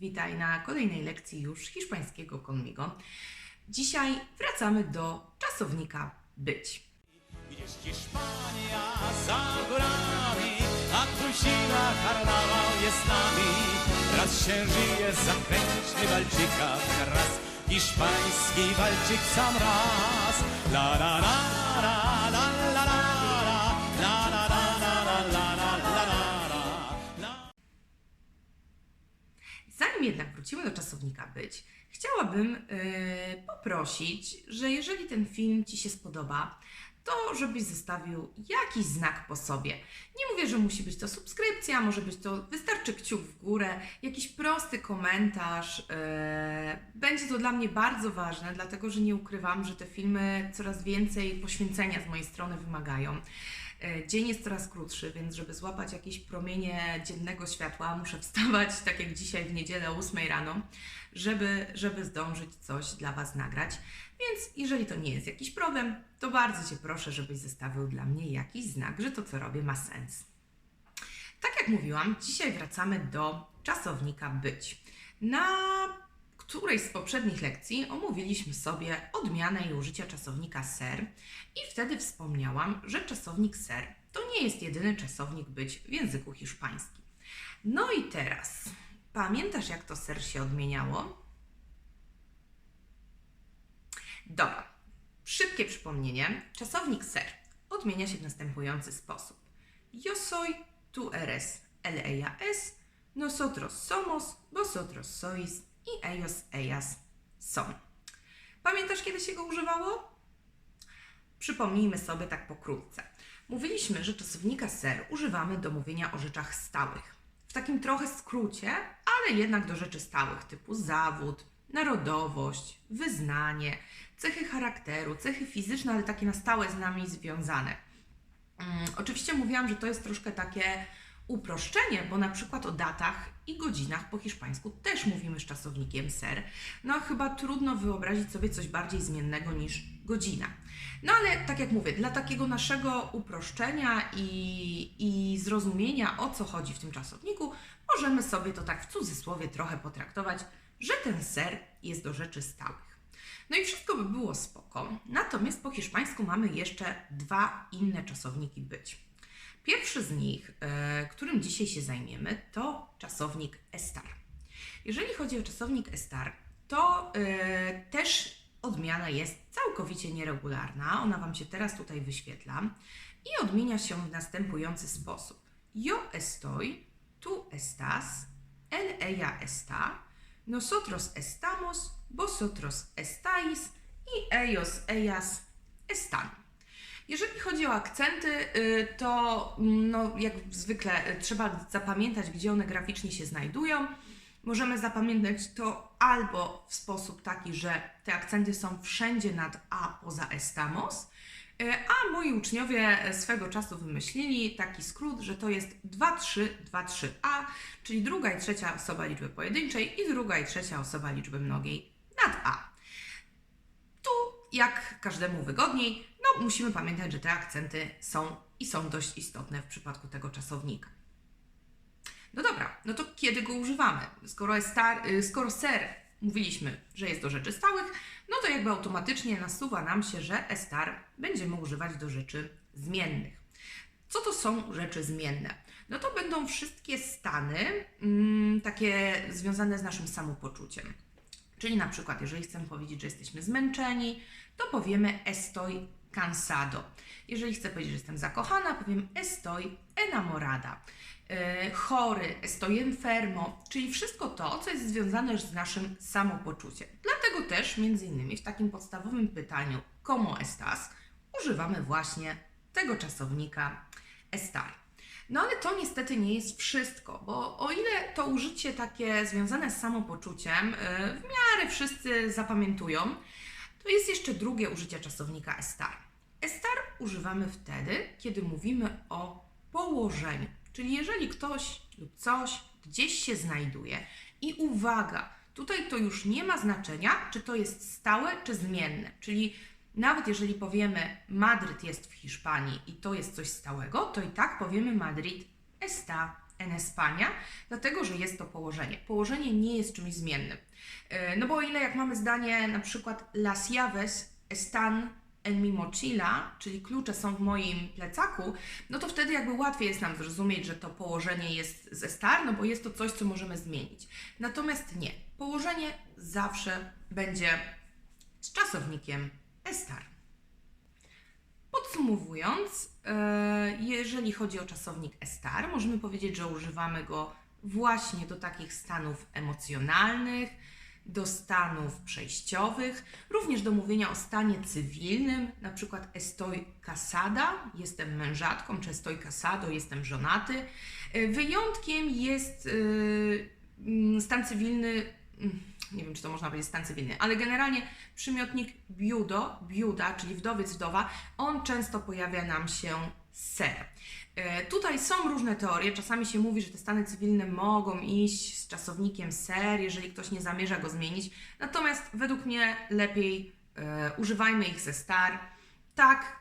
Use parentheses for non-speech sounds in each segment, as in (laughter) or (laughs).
Witaj na kolejnej lekcji już hiszpańskiego conmigo. Dzisiaj wracamy do czasownika być. Gdzieś Hiszpania za górami, a tu zima karnawał jest z nami. Raz się żyje zakręćny walczyka, raz hiszpański walczyk sam raz. La la la czasownika być, chciałabym yy, poprosić, że jeżeli ten film Ci się spodoba, to żebyś zostawił jakiś znak po sobie. Nie mówię, że musi być to subskrypcja, może być to, wystarczy kciuk w górę, jakiś prosty komentarz. Yy, będzie to dla mnie bardzo ważne, dlatego że nie ukrywam, że te filmy coraz więcej poświęcenia z mojej strony wymagają. E, Dzień jest coraz krótszy, więc żeby złapać jakieś promienie dziennego światła, muszę wstawać, (laughs) tak jak dzisiaj w niedzielę o 8 rano, żeby, żeby zdążyć coś dla Was nagrać. Więc jeżeli to nie jest jakiś problem, to bardzo Cię proszę, żebyś zostawił dla mnie jakiś znak, że to, co robię, ma sens. Tak jak mówiłam, dzisiaj wracamy do czasownika być. Na którejś z poprzednich lekcji omówiliśmy sobie odmianę i użycia czasownika ser i wtedy wspomniałam, że czasownik ser to nie jest jedyny czasownik być w języku hiszpańskim. No i teraz, pamiętasz jak to ser się odmieniało? Dobra, szybkie przypomnienie. Czasownik ser odmienia się w następujący sposób. Yo soy, tú eres, él, ella es, nosotros somos, vosotros sois y ellos, ellas są. Pamiętasz, kiedy się go używało? Przypomnijmy sobie tak pokrótce. Mówiliśmy, że czasownika ser używamy do mówienia o rzeczach stałych. W takim trochę skrócie, ale jednak do rzeczy stałych, typu zawód, narodowość, wyznanie, cechy charakteru, cechy fizyczne, ale takie na stałe z nami związane. Mm, oczywiście mówiłam, że to jest troszkę takie uproszczenie, bo na przykład o datach i godzinach po hiszpańsku też mówimy z czasownikiem ser. No chyba trudno wyobrazić sobie coś bardziej zmiennego niż godzina. No ale tak jak mówię, dla takiego naszego uproszczenia i, i zrozumienia o co chodzi w tym czasowniku, możemy sobie to tak w cudzysłowie trochę potraktować, że ten ser jest do rzeczy stałych. No i wszystko by było spoko. Natomiast po hiszpańsku mamy jeszcze dwa inne czasowniki być. Pierwszy z nich, e, którym dzisiaj się zajmiemy, to czasownik estar. Jeżeli chodzi o czasownik estar, to e, też odmiana jest całkowicie nieregularna. Ona Wam się teraz tutaj wyświetla i odmienia się w następujący sposób. Yo estoy, tú estás, él, ella está, nosotros estamos, vosotros estáis y ellos, ellas están. Jeżeli chodzi o akcenty, y, to mm, no, jak zwykle y, trzeba zapamiętać, gdzie one graficznie się znajdują. Możemy zapamiętać to albo w sposób taki, że te akcenty są wszędzie nad A poza estamos, y, a moi uczniowie swego czasu wymyślili taki skrót, że to jest 2-3-2-3-A, czyli druga i trzecia osoba liczby pojedynczej i druga i trzecia osoba liczby mnogiej nad A. Tu, jak każdemu wygodniej, musimy pamiętać, że te akcenty są i są dość istotne w przypadku tego czasownika. No dobra, no to kiedy go używamy? Skoro, jest star, y, skoro ser mówiliśmy, że jest do rzeczy stałych, no to jakby automatycznie nasuwa nam się, że estar będziemy używać do rzeczy zmiennych. Co to są rzeczy zmienne? No to będą wszystkie stany mm, takie związane z naszym samopoczuciem. Czyli na przykład, jeżeli chcemy powiedzieć, że jesteśmy zmęczeni, to powiemy estoy cansado. Jeżeli chcę powiedzieć, że jestem zakochana, powiem estoy enamorada. Yy, chory, estoy enfermo, czyli wszystko to, co jest związane z naszym samopoczuciem. Dlatego też, między innymi, w takim podstawowym pytaniu ¿Cómo estás? używamy właśnie tego czasownika estar. No ale to niestety nie jest wszystko, bo o ile to użycie takie związane z samopoczuciem yy, w miarę wszyscy zapamiętują, to jest jeszcze drugie użycie czasownika estar. Estar używamy wtedy, kiedy mówimy o położeniu, czyli jeżeli ktoś lub coś gdzieś się znajduje i uwaga, tutaj to już nie ma znaczenia, czy to jest stałe, czy zmienne, czyli nawet jeżeli powiemy Madryt jest w Hiszpanii i to jest coś stałego, to i tak powiemy Madrid está en España, dlatego że jest to położenie. Położenie nie jest czymś zmiennym. E, No bo o ile jak mamy zdanie na przykład las llaves están en mi mochila, czyli klucze są w moim plecaku, no to wtedy jakby łatwiej jest nam zrozumieć, że to położenie jest z estar, no bo jest to coś, co możemy zmienić. Natomiast nie. Położenie zawsze będzie z czasownikiem estar. Podsumowując, e, jeżeli chodzi o czasownik estar, możemy powiedzieć, że używamy go właśnie do takich stanów emocjonalnych, do stanów przejściowych, również do mówienia o stanie cywilnym, na przykład estoy casada, jestem mężatką, czy estoy casado, jestem żonaty. E, Wyjątkiem jest e, mm, stan cywilny, mm, nie wiem czy to można powiedzieć stan cywilny, ale generalnie przymiotnik biudo, biuda, czyli wdowiec, wdowa, on często pojawia nam się ser. E, Tutaj są różne teorie. Czasami się mówi, że te stany cywilne mogą iść z czasownikiem ser, jeżeli ktoś nie zamierza go zmienić. Natomiast według mnie lepiej e, używajmy ich ze star. Tak,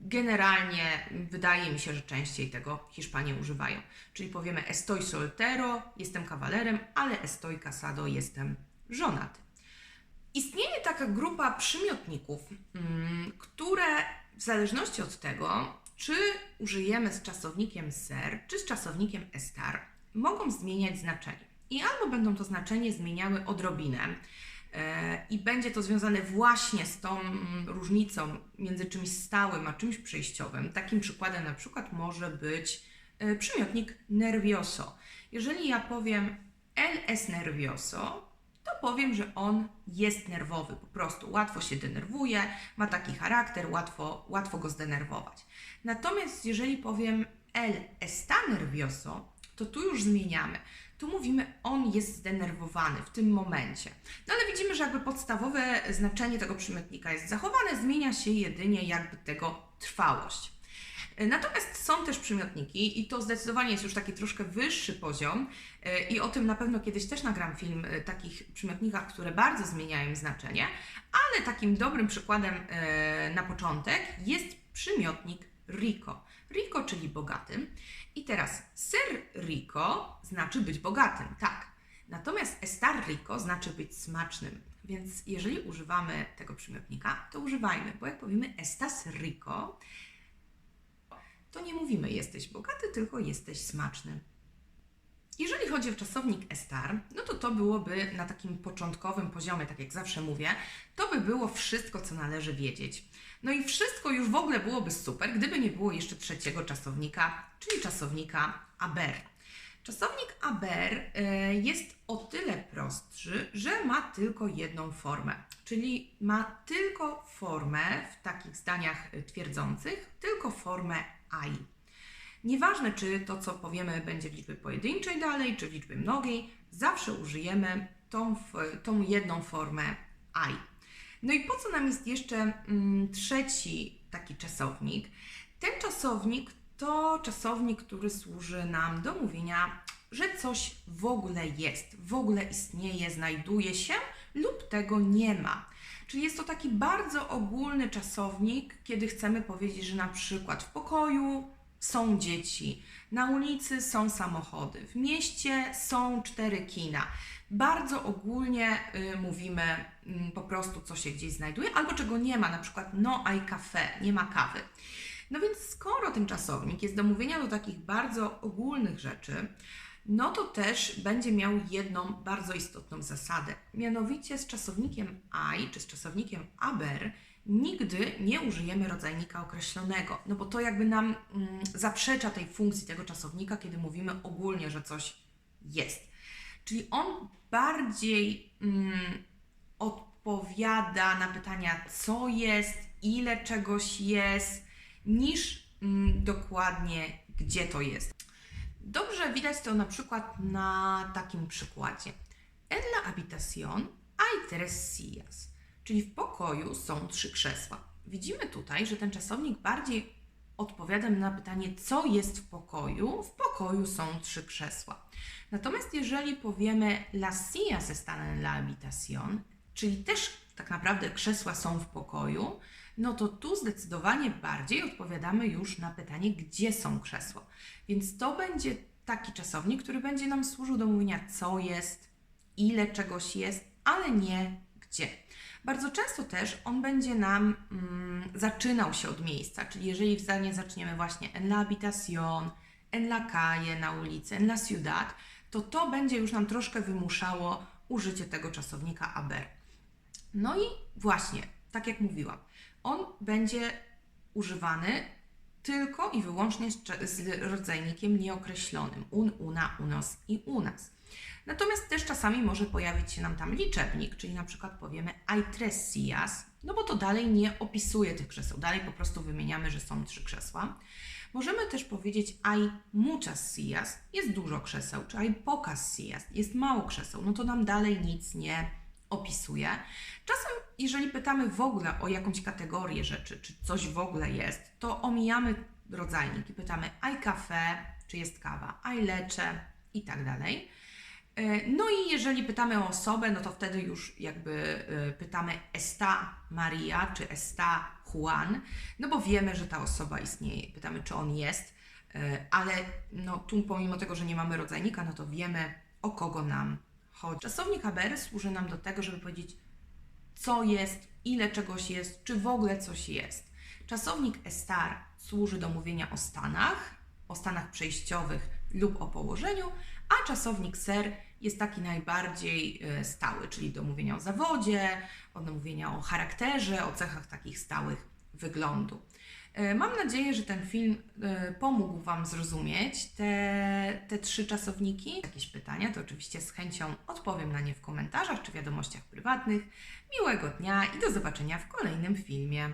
generalnie wydaje mi się, że częściej tego Hiszpanie używają. Czyli powiemy estoy soltero, jestem kawalerem, ale estoy casado, jestem żonaty. Istnieje taka grupa przymiotników, mm, które w zależności od tego, czy użyjemy z czasownikiem ser, czy z czasownikiem estar, mogą zmieniać znaczenie. I albo będą to znaczenie zmieniały odrobinę, e, i będzie to związane właśnie z tą różnicą między czymś stałym a czymś przejściowym. Takim przykładem na przykład może być e, przymiotnik nervioso. Jeżeli ja powiem el es nervioso, powiem, że on jest nerwowy, po prostu łatwo się denerwuje, ma taki charakter, łatwo, łatwo go zdenerwować. Natomiast jeżeli powiem el está nervioso, to tu już zmieniamy. Tu mówimy, on jest zdenerwowany w tym momencie. No ale widzimy, że jakby podstawowe znaczenie tego przymiotnika jest zachowane, zmienia się jedynie jakby tego trwałość. Natomiast są też przymiotniki i to zdecydowanie jest już taki troszkę wyższy poziom e, i o tym na pewno kiedyś też nagram film e, takich przymiotnikach, które bardzo zmieniają znaczenie, ale takim dobrym przykładem e, na początek jest przymiotnik rico. Rico, czyli bogaty. I teraz ser rico znaczy być bogatym, tak. Natomiast estar rico znaczy być smacznym. Więc jeżeli używamy tego przymiotnika, to używajmy, bo jak powiemy estas rico, to nie mówimy jesteś bogaty, tylko jesteś smaczny. Jeżeli chodzi o czasownik estar, no to to byłoby na takim początkowym poziomie, tak jak zawsze mówię, to by było wszystko, co należy wiedzieć. No i wszystko już w ogóle byłoby super, gdyby nie było jeszcze trzeciego czasownika, czyli czasownika aber. Czasownik aber e, jest o tyle prostszy, że ma tylko jedną formę, czyli ma tylko formę w takich zdaniach e, twierdzących, tylko formę ai. Nieważne, czy to, co powiemy, będzie w liczbie pojedynczej dalej, czy w liczbie mnogiej, zawsze użyjemy tą, tą jedną formę I. No i po co nam jest jeszcze mm, trzeci taki czasownik? Ten czasownik to czasownik, który służy nam do mówienia, że coś w ogóle jest, w ogóle istnieje, znajduje się lub tego nie ma. Czyli jest to taki bardzo ogólny czasownik, kiedy chcemy powiedzieć, że na przykład w pokoju są dzieci, na ulicy są samochody, w mieście są cztery kina. Bardzo ogólnie y, mówimy mm, po prostu, co się gdzieś znajduje, albo czego nie ma, na przykład no hay café, nie ma kawy. No więc skoro ten czasownik jest do mówienia do takich bardzo ogólnych rzeczy, no to też będzie miał jedną bardzo istotną zasadę. Mianowicie z czasownikiem I czy z czasownikiem aber nigdy nie użyjemy rodzajnika określonego, no bo to jakby nam mm, zaprzecza tej funkcji tego czasownika, kiedy mówimy ogólnie, że coś jest. Czyli on bardziej mm, odpowiada na pytania, co jest, ile czegoś jest, niż mm, dokładnie gdzie to jest. Dobrze widać to na przykład na takim przykładzie. En la habitación hay tres sillas, czyli w pokoju są trzy krzesła. Widzimy tutaj, że ten czasownik bardziej odpowiada na pytanie, co jest w pokoju. W pokoju są trzy krzesła. Natomiast jeżeli powiemy las sillas están en la habitación, czyli też tak naprawdę krzesła są w pokoju, no to tu zdecydowanie bardziej odpowiadamy już na pytanie, gdzie są krzesła. Więc to będzie taki czasownik, który będzie nam służył do mówienia co jest, ile czegoś jest, ale nie gdzie. Bardzo często też on będzie nam mm, zaczynał się od miejsca, czyli jeżeli w zdanie zaczniemy właśnie en la habitación, en la calle, na ulicy, en la ciudad, to to będzie już nam troszkę wymuszało użycie tego czasownika haber. No i właśnie, tak jak mówiłam, on będzie używany tylko i wyłącznie z, rodzajnikiem nieokreślonym un, una, unos i unas. Natomiast też czasami może pojawić się nam tam liczebnik, czyli na przykład powiemy hay tres sillas, no bo to dalej nie opisuje tych krzeseł, dalej po prostu wymieniamy, że są trzy krzesła. Możemy też powiedzieć hay muchas sillas, jest dużo krzeseł, czy hay pocas sillas, jest mało krzeseł, no to nam dalej nic nie opisuje. Czasem, jeżeli pytamy w ogóle o jakąś kategorię rzeczy, czy coś w ogóle jest, to omijamy rodzajnik i pytamy hay café, czy jest kawa, hay leche i tak dalej. E, No i jeżeli pytamy o osobę, no to wtedy już jakby e, pytamy está Maria czy está Juan, no bo wiemy, że ta osoba istnieje. Pytamy, czy on jest, e, ale no tu pomimo tego, że nie mamy rodzajnika, no to wiemy, o kogo nam chodzi. Czasownik haber służy nam do tego, żeby powiedzieć, co jest, ile czegoś jest, czy w ogóle coś jest. Czasownik estar służy do mówienia o stanach, o stanach przejściowych lub o położeniu, a czasownik ser jest taki najbardziej e, stały, czyli do mówienia o zawodzie, do mówienia o charakterze, o cechach takich stałych wyglądu. E, Mam nadzieję, że ten film e, pomógł Wam zrozumieć te, te trzy czasowniki. Jakieś pytania, to oczywiście z chęcią odpowiem na nie w komentarzach czy wiadomościach prywatnych. Miłego dnia i do zobaczenia w kolejnym filmie.